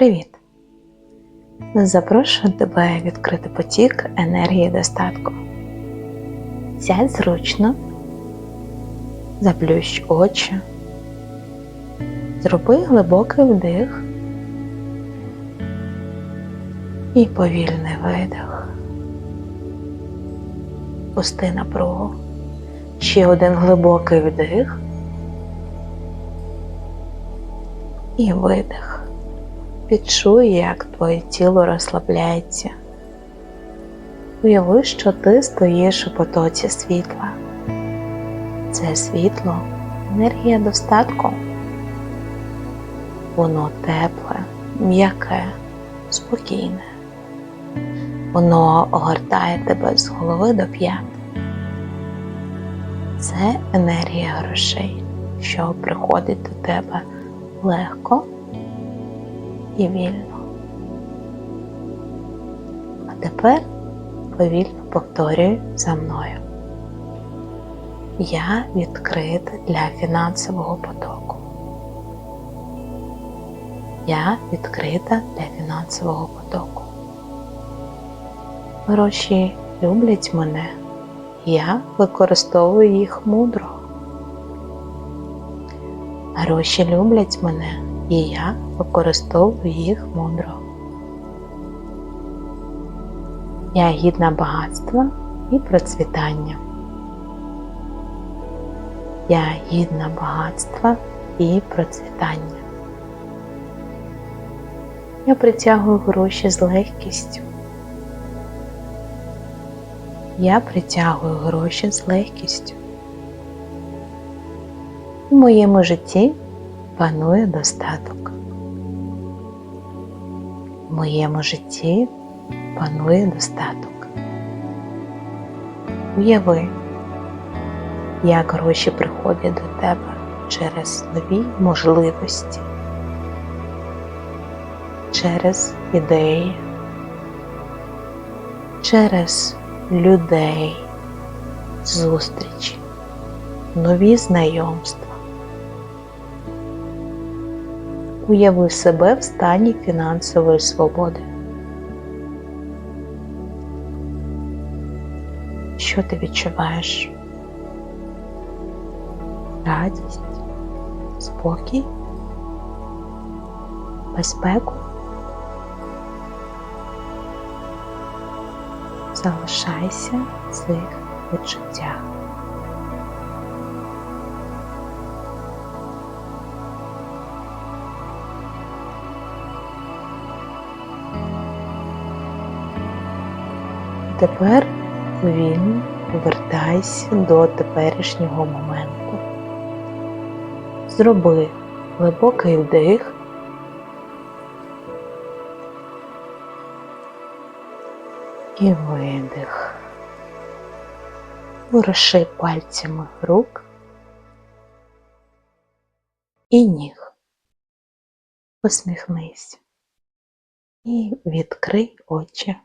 Привіт! Запрошую тебе відкрити потік енергії достатку. Сядь зручно, заплющ очі, зроби глибокий вдих і повільний видих. Пусти напругу. Ще один глибокий вдих і видих. Відчуй, як твоє тіло розслабляється. Уяви, що ти стоїш у потоці світла. Це світло енергія достатку. Воно тепле, м'яке, спокійне. Воно огортає тебе з голови до п'ят. Це енергія грошей, що приходить до тебе легко і вільно. А тепер повільно повторюй за мною. Я відкрита для фінансового потоку. Я відкрита для фінансового потоку. Гроші люблять мене. Я використовую їх мудро. Гроші люблять мене, і я використовую їх мудро. Я гідна багатства і процвітання. Я гідна багатства і процвітання. Я притягую гроші з легкістю. Я притягую гроші з легкістю. У моєму житті панує достаток. У моєму житті панує достаток. Уяви, як гроші приходять до тебе через нові можливості, через ідеї, через людей, зустрічі, нові знайомства. Уяви себе в стані фінансової свободи. Що ти відчуваєш? Радість, спокій, безпеку. Залишайся в цих відчуттях. Тепер повільно повертайся до теперішнього моменту. Зроби глибокий вдих і видих. Воруши пальцями рук і ніг. Посміхнись і відкрий очі.